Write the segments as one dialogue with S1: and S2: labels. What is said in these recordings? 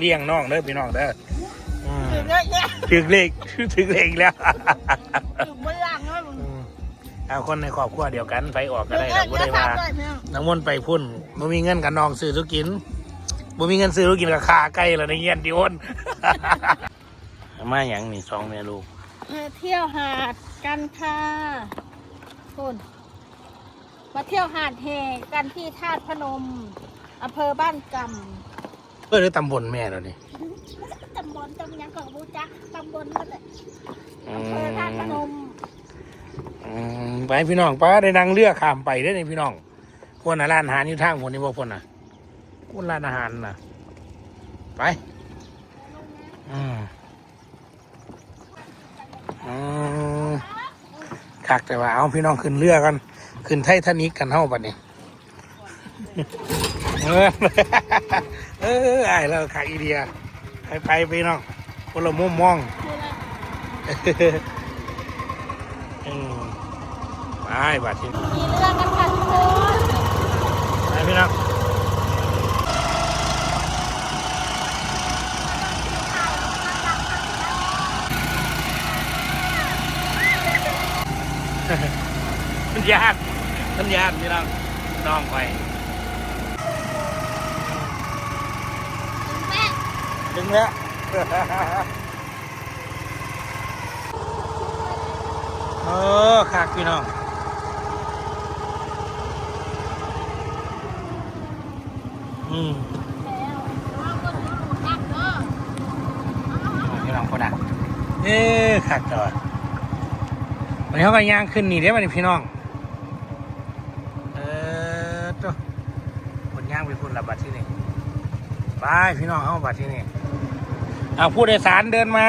S1: เลี้ยงน้องเด้อพี่น้องเด้ออืม
S2: ถึงเยอะแยะ
S1: ถึงเลขถึงเลขแล้ว
S2: ถึงบนหลังเลยมึง
S1: อืมเอาคนในครอบครัวเดียวกันไปออกก็
S2: ถึง
S1: ได้
S2: เย
S1: เรา
S2: อะ
S1: บ่
S2: แยะ
S1: ได้
S2: ทำ
S1: ว่า
S2: เลยเนี่ย
S1: น้ำมนต์ไปพุ่นบ่มีเงินกับน้องซื้อทุกกินบ่มีเงินซื้อทุกกินกับค่าไก่แล้วในเงี้ยนดิโอนมาหยังนี่สองแม่ลูก
S2: มาเที่ยวหาดกันค่ะคุณมาเที่ยวหาดแห่กันที่ธาตุพนมอำเภอบ้านก
S1: เพื่ อหรือตำบลแม่เรานี่ำ
S2: ตำบลตำยังของบูจักตำบลนั่นแหละ
S1: อื
S2: อำเภอธาตุพน
S1: ม
S2: ม
S1: อืมไปพี่น้องป้าได้นั่งเรือข้ามไปได้อนี่พี่น้องพวกน่ะร้านอาหารอยู่ทางพวกนี้บ่พวกน่ะพวกร้านอาหารน่ะ ไปอืมอืมคักแต่ว่าเอาพี่น้องขึ้นเรือกัน ขึ้นไททานิกกันเท่าบัดนี้ เออเออไอ้เราขายอีเดียไปไปพี่น้องคนละมุมมองไปบัดที่
S2: มีเรื่องกันค่ะทุกคน
S1: ไปพี่น้องมันยากมันยากพี่น้องน้องไป
S2: แม่
S1: ถึงแล้วเออคักพี่น้องอืม
S2: แล้วเราก็ดูนักเนาะ
S1: พี่น้องคนอะเอ๊ะคักจอดวันนี้เขาก็ย่างขึ้นนี่เด้วันนี้พี่น้อง เออตัวคนย่างไปพุ่นละบัดที่นี่ไปพี่น้องเข้าบัดที่นี่ เอาผู้โดยสารเดินมา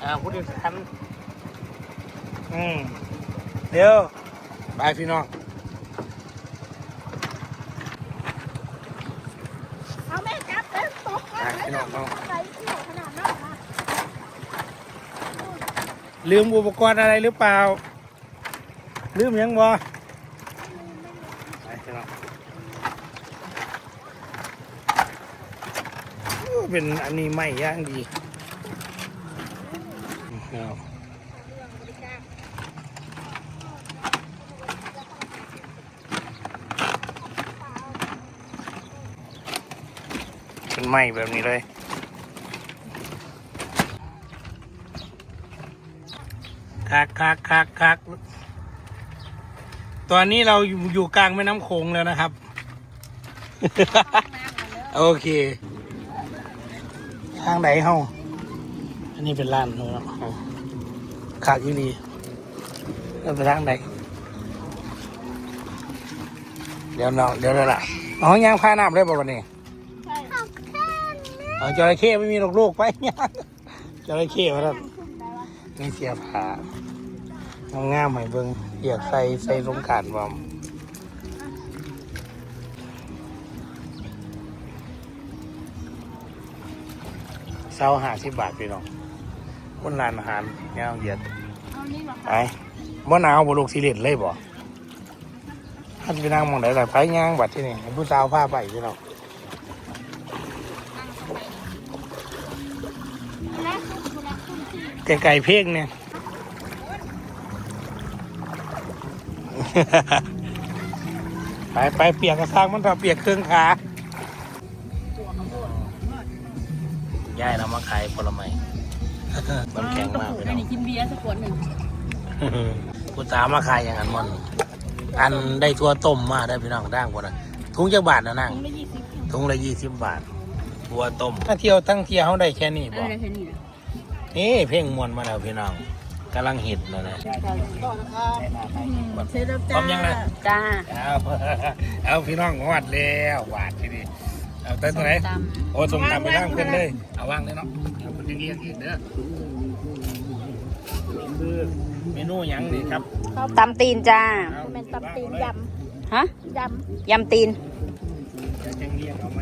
S1: เอาผู้โดยสารอืมเดี๋ยวไปพี่น้อง
S2: เอาแม่จับเต้นตกกัน
S1: ไปพี่น้องเอา
S2: ไหลเที่ยวขนาดนั้นนะ
S1: ลืมอุปกรณ์อะไรหรือเปล่า ลืมยังบ่ไปพี่น้องโอ้ เป็นอันนี้ไม่ย่างดีเอาเป็นไม้แบบนี้เลยคักคักคักคักตอนนี้เราอยู่อยู่กลางแม่น้ำโขงแล้วนะครับ โอเค ทางไหนเฮาอันนี้เป็นร้านนู้นเนาะขากอีนีเราไปทางไหนเดี๋ยวน้องเดี๋ยวเดี๋ยวละเอายางพาน้ำเลยบ่วันนี้
S2: ใช่
S1: เอาจระเข้ไม่มีลูกๆไปยางจระเข้มาแล้ว
S2: ขึ้นได้วะ
S1: นี่เสียผ้าเอาง่ามให้เบิ่งเรียกใส่ใส่สงกรารบอม เศร้าห้าสิบบาทพี่น้องบนร้านอาหารเงาเหยียด
S2: เอานี่มา
S1: ไปบ่หนาวบ่ลูกสิเล่นเลยบ่ถ้าจะไปนั่งหมองไหนล่ะไปย่างบัดที่นี่ให้ผู้สาวพาไปพี่น้อง
S2: แล้วคุณคุณแล้วคุณที่
S1: ไก่ๆเพ่งเนี่ยไปไปเปียกกระซังมันเถอะเปียกเครื่องขา ย่ายเรามาขายผลไม้มันแข็งมากเลย
S2: อัน
S1: เนาะ
S2: นี้กินเบียร์สักขวดหนึ่ง
S1: กูตามมาขายอย่างนั้นมันอันได้ทั่วต้มมาได้พี่น้องด่างกว่านะถุงจักบาทนะนั่ง
S2: ถุงละยี่สิบ
S1: ถุงละยี่สิบบาททั่วต้มถ้าเที่ยวตั้งเที่ยวเขาได้แค่นี้
S2: อะ
S1: บ่
S2: ไรแค่นี้นะ
S1: นี่เพลงมวนมาแล้วพี่น้องกำลังฮิตเลยนะพร้อมยังนะ
S2: จ้า
S1: เอา เอาพี่น้องหวดแล้วหวาดทีนี้ เอาเต้นตัวไหน
S2: ต
S1: โอ้ส่งตามไปว่างเพื่อนเลยเอาว่างเลยเนาะเอาคนที่เรียกอีกเด้อนี่คือเมนูหยังนี่ครับำ
S3: ตำตีนจ้า
S1: เอา
S2: เป็นตำตีนย
S3: ฮะำ
S2: ย
S3: ยำตีน
S1: เดี๋ยวจังเรียกเอาไหม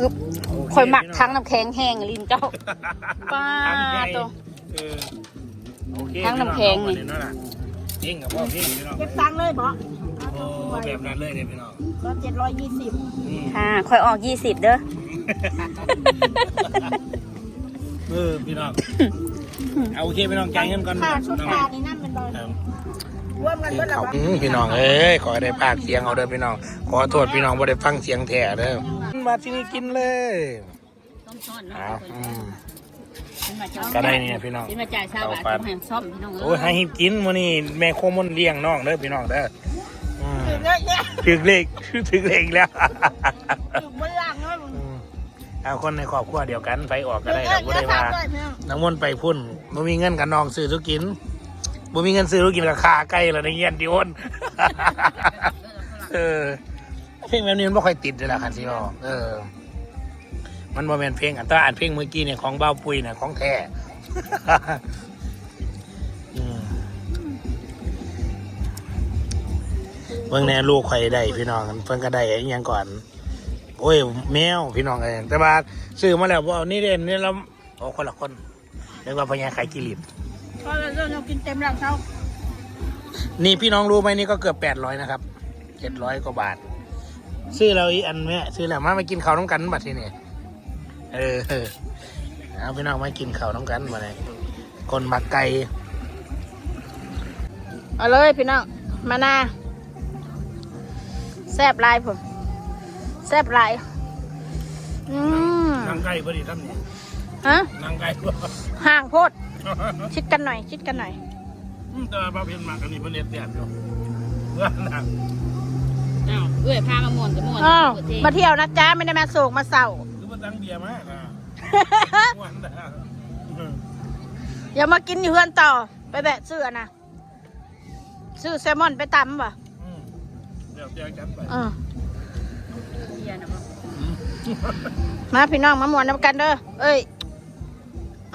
S3: อึบ
S1: โเค
S3: อยหมักทั้งน้ำแข็งแห้งลิ้นเจ้า ป้า
S1: ทั้งใหญ่
S3: ตัว
S1: เออโอเค
S3: ทั้งน้ำแข็งนี่
S1: พี่น้อเอามาเดี๋ยวนั่นน่ะจริงกับพ่อพี่พี่น้องำ
S2: เก็บตังค์เลยบ่
S1: โอ้
S2: ไว้
S1: แบบนั้นเลยเนี่ยพี่น้อง
S2: ก็เจ็ดร้อยยี่สิบ
S1: นี่
S3: ค่ะค่อยออกยี่สิบเด้อ
S1: เออพี่น้องเอาโอเคพี่น้องจ่ายเงินก่อน
S2: ค่าชุดค่านี่นั่นเป็นร้อย
S1: ครับ
S2: รวมกัน
S1: เพล
S2: เมื่
S1: ง
S2: อไหร่
S1: เขา
S2: วะ
S1: อืมพี่น้องเอ้ยขอให้ได้ปากเสียงเอาเด้อพี่น้อง ขอโทษพี่น้องบ่ได้ฟังเสียงแท้เด้อมาที่นี่กินเลย
S3: ต้องซ่อนเนาะ
S1: เอาอืม
S3: ขึ้นมาจ่าย
S1: ก็ได้เนี่ยพี่น้อง
S3: ขึ้นมาจ่ายชาวบ้าน
S1: เอาไป
S3: ต้องให้ซ่อมพี่น้อง
S1: โอ้ยให้หิบกินมื้อนี้แม่โคมนเลี้ยงน้องเด้อพี่น้องเด้อ อืม
S2: เยอะแยะ
S1: ถึกเลขถึกเลขอีกแล้ว
S2: ถึงบนล่างเนาะมึง
S1: อืมเอาคนในครอบครัวเดียวกันไปออกก็
S2: เย
S1: ได้
S2: อะ
S1: ดอกบ่
S2: เย
S1: ได้
S2: อะ
S1: ว่า
S2: สามด้วยเนี่ย
S1: น้ำมนต์ไปพุ่นบ่มีเงินกับน้องซื้อทุกกินบ่มีเงินซื้อทุกกินกับขาไก่แล้วในเงี้ยนดิโอนเออเพลงแบบนี้มันบ่ค่อยติดเลยล่ะคันสิบอกเออ มันบ่แม่นเพลงอันแตอ่านเพลงเมื่อกี้เนี่ยของเบ้าปุยเนี่ยของแท้ เบิ่งแน่ลูกข่อยได้พี่น้องเพิ่นก็ได้อยังก่อน โอ้ยแมวพี่น้องเองแต่ว่าซื้อมาแล้วบ่เอานี่เด่นนี่เราโอ้คนละคนเรียกว่าพญาขายกิริบ
S2: ก็เราเริ่มกินเต็มแล้วเขา
S1: นี่พี่น้องรู้ไหมนี่ก็เกือบแปดร้อยนะครับเจ็ดร้อยกว่าบาท ซื้อเราอีอันแม่ซื้อแล้วมามากินข้าวน้ำกันบัดทีนี่เออเออเอาพี่น้องมากินข้าวน้ำกันมาเลยคนมักไก่
S2: เอาเลยพี่น้องมานา แซ่บลายผมแซ่บลายอืม
S1: นางไก่พอดีท่านนี่
S2: ฮะ
S1: นางไก่
S2: ห่างโพด ชิดกันหน่อย ชิดกันหน่อย
S1: อืมแต่ว่าบ้าเพียนมากันนี่เพิ่นเรียนเตียนอยู่เพื่อนนะ
S3: อ้าวเอ้ยพามาม่วนกับม่วน
S2: อ้าว
S3: เปิดเพลง
S2: มาเที่ยวนะจ๊ะไม่ได้มาโศกมาเศร้า
S1: หรือว่าตั้งเบียร์มานะวันนะอืม
S2: อย่ามากินอยู่เฮือนต่อ ไปแบะซื้ออะนะซื้อแซลมอนไปตำป่ะ
S1: อืมเดี๋ยวเดี๋ยวกันไป
S2: อือ
S3: เบียร์นะบ่
S1: อืม
S2: มาพี่น้องมาหมวนน้ำกันเด้อเอ้ย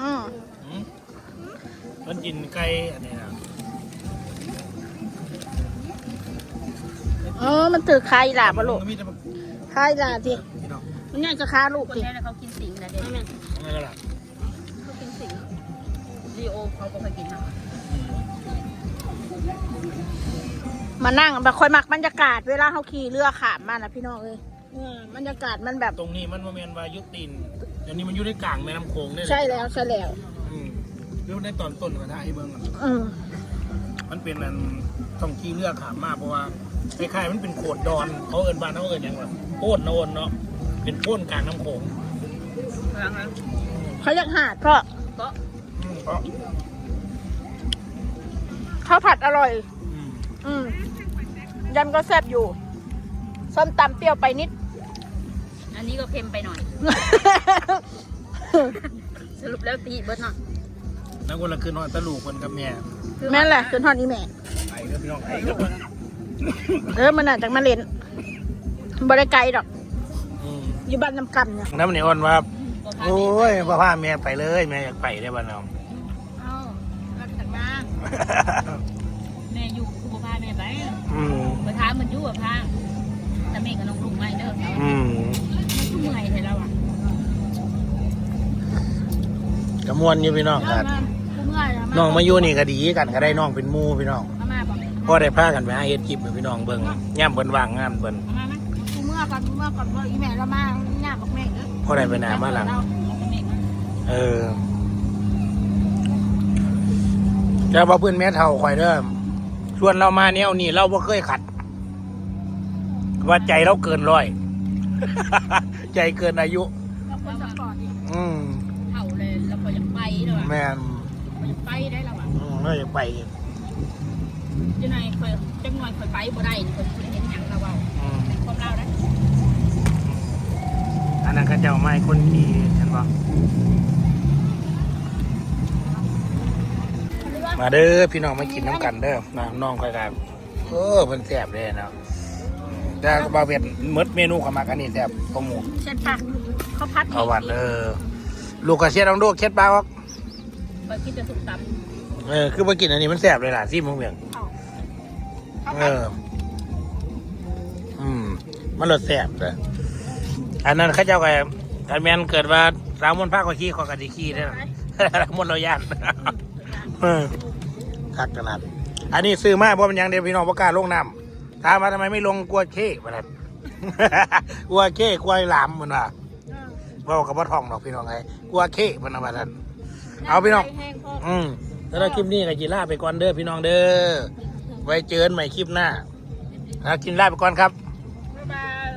S2: อืม
S1: อืมมันกินไก่อันนี้นะ
S2: เออมันถือคายหลาบะลูก
S1: มันมีแต่แบบ
S2: คายหลาที
S1: พี่น้อง
S2: มันน่าจะคาลูก
S3: คน
S2: ที
S3: นี้เขากินสิงนะเด็ก
S1: ยังไงก็ล่ะ
S3: เขากินสิงลีโอเขาก็เคยกินนะ
S2: มานั่งแบบคอยมักบรรยากาศเวลาเขาขี่เรือขามมานะพี่น้องเอ้ยเออบรรยากาศมันแบบ
S1: ตรงนี้มันโมเมนวายุตินเดี๋ยวนี้มันอยู่ในกลางแม่น้ำโขงได้เลย
S2: ใช่แล้วใช่แล้ว
S1: อืมอยู่ในตอนต้นก็ได้เบิ้งอะ
S2: อืม
S1: มันเป็นอันต้องขี่เรือขามมาเพราะว่าคล้ายๆมันเป็นโขดดอนเขาเอินบ้านเขาเอินหยังวะโพ้นนะโอนเนาะเป็นโพ้นกลางน้ำโขง
S3: ครั้งนั้น
S2: เขาอยากหาดเพราะ
S3: ก็
S1: อืมเพราะ
S2: ข้าวผัดอร่อย
S1: อืม
S2: อืมยำก็แซ่บอยู่ส้มตำเปรี้ยวไปนิด
S3: อันนี้ก็เค็มไปหน่อย สรุปแล้วตีเบิดเนาะ
S1: แล้วคนละคืนนอนตะลูกคนกับแม่
S2: แม่นแหละคือทอดอีแม่
S1: ไอ้เด้อพี่น้องไอ้เด้อ
S2: เออมันน่าจากมาเล่นบริไกลดอก
S1: อืม
S2: อยู่บ้านน้ำกำเนี่ย
S1: น้ำเหนียวอ่อนว่า
S3: บ่พา
S1: โอ้ยพ่อพาแม่ไปเลย แม่อยากไปได้บ้านเรา
S3: เอ้ารักกันมาแม่อยู่กูบ่พาแม่ไป
S1: อืม
S3: ไปถามมันอยู่ว่าพาแต่แม่กับน้องลุงไม่เด้อเขา
S1: อืม
S3: มันคือเมื่อยให้เราอะ
S1: กระมวลอยู่พี่น้องครับ
S2: กูเมื่อยะ
S1: น้องมาอยู่นี่ก็ดีกันก็ได้น้องเป็นหมู่พี่น้อง
S3: มามาบอก
S1: พอได้พากันไปหาเฮ็ดคลิปให้พี่น้องเบิ่งย่ำเบิ่นว่างงานเบิ่น
S3: มามา
S2: กูเมื่อก่อนกูเมื่อก่อนว่าอีแม่เรามาหน้าบอกแม่เด้อ
S1: พอได้ไปหน้ามาหลัง
S3: เราเป็นแม่กัน
S1: เออแล้วบ่เพื่อนแม่เฒ่าข่อยเด้อ ชวนเรามาแนวนี้เราบ่เคยขัด ว่าใจเราเกินร้อย ใจเกินอายุ
S2: เราคนสปอร์ตอีก
S1: อืม
S3: เท่าเลยเราก็ยังไปแล้วอะ
S1: แม่น
S3: ก็ยังไปได้แล้วอะ
S1: อืมเราอยากไปอีก
S3: จังหน่อยคอยจังหน่อยคอยไปบ่ได้นี่คนเห็นหยังเราเอา
S1: อืม
S3: เป็นความเราได้
S1: อันนั้นเขาเจ้าไม่คนขี่เห็นปะ มาเด้อพี่น้องมากินน้ำกันเด้อน้ำน้องค่อยกันเออมันแซ่บเลยเนาะแต่บาเวียดมดเมนูเขามากันนี่แซ่บข้าวหมู
S2: เช่นผักเขาพัด
S1: ข้าววัดเออลูกกระเชียดลองดูเคล็ดปลาออก
S3: คอยคิดจะสุกต
S1: เออคือมากินอันนี้มันแซ่บเลยล่ะซี่มึงเบียง
S2: เขา
S1: เอ
S2: พัด
S1: ออืมมันรสแซ่บเลยอันนั้นเข้าเจ้าไก่การแมนเกิดว่าสาวมนต์ภาคก็ขี้ขอกระดิขี้ได้นะสาวมนต์เราย่านเออ คักขนาด อันนี้ซื้อมาเพราะมันยังเดียวพี่น้องประกล้าศลงน้ำถามมาทำไมไม่ลงกลัวเข้มานั่นกลัวเข้กลัวหลามมันว่ะ
S2: เออ
S1: บอกกับว่าทองดอกพี่น้องไงกลัวเข้มันนะว่าท่านเอาพี่น้อง
S2: ใจแห้งพอ
S1: อืมแล้วเราคลิปนี้กับจีล่าไปก่อนเด้อพี่น้องเด้อ ไว้เจอกันใหม่คลิปหน้าแล้วกินลาไปก่อนครับ
S2: บ๊ายบาย